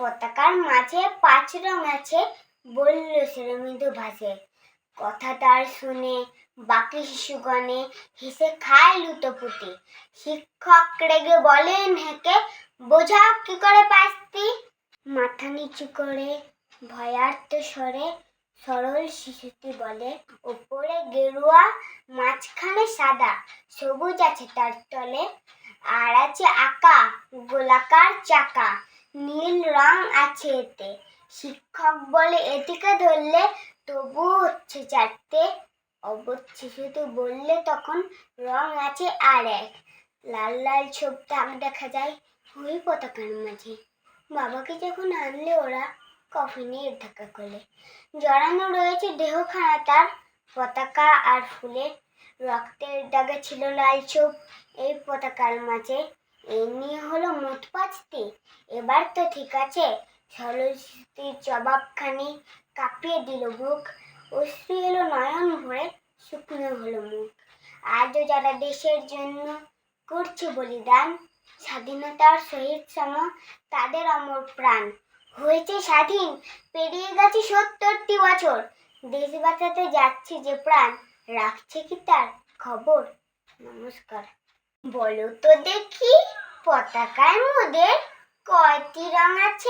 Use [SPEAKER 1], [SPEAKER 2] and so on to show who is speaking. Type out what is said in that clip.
[SPEAKER 1] পতাকার মাঝে পাঁচ রং আছে, বলল সে মৃদু ভাসে। কথা তার শুনে বাকি শিশুগণে হেসে খায় লুটোপুটি। শিক্ষক রেগে বলেন, হেকে বোঝাও কি করে পাস্তি? মাথা নিচু করে ভয়ার্ত স্বরে সরল শিশুটি বলে, ওপরে গেরুয়া, মাঝখানে সাদা, সবুজ আছে তার তলে, আর আছে আঁকা, গোলাকার চাকা। নীল রং আছে এতে। শিক্ষক বলে এটিকে ধরলে তবু হচ্ছে চারটে। অবধ শিশুটি বললে তখন রং আছে আর এক। লাল লাল ছোপ দাগ দেখা যায় ওই পতাকার মাঝে। বাবাকে যখন আনলে ওরা কফিনের ঢাকা খোলে জড়ানো রয়েছে দেহখানা তার। পতাকা আর ফুলের। রক্তের দাগে ছিল লাল ছোপ এই পতাকার মাঝে। এই নিয়ে হলো মোট পাঁচটি। এবার তো ঠিক আছে সরস্বতীর জবাবখানি কাঁপিয়ে দিল বুক অশ্রু এলো নয়ন ভরে, শুকনো হলো মুখ। আজও যারা দেশের জন্য করছে বলিদান, স্বাধীনতার শহীদ সম তাদের অমর প্রাণ। হয়েছে স্বাধীন, পেরিয়ে গেছে সত্তরটি বছর। দেশ বাঁচাতে যাচ্ছে যে প্রাণ, রাখছে কি তার খবর? নমস্কার। বলো তো দেখি। পতাকায় মধ্যে কয়টি রং আছে?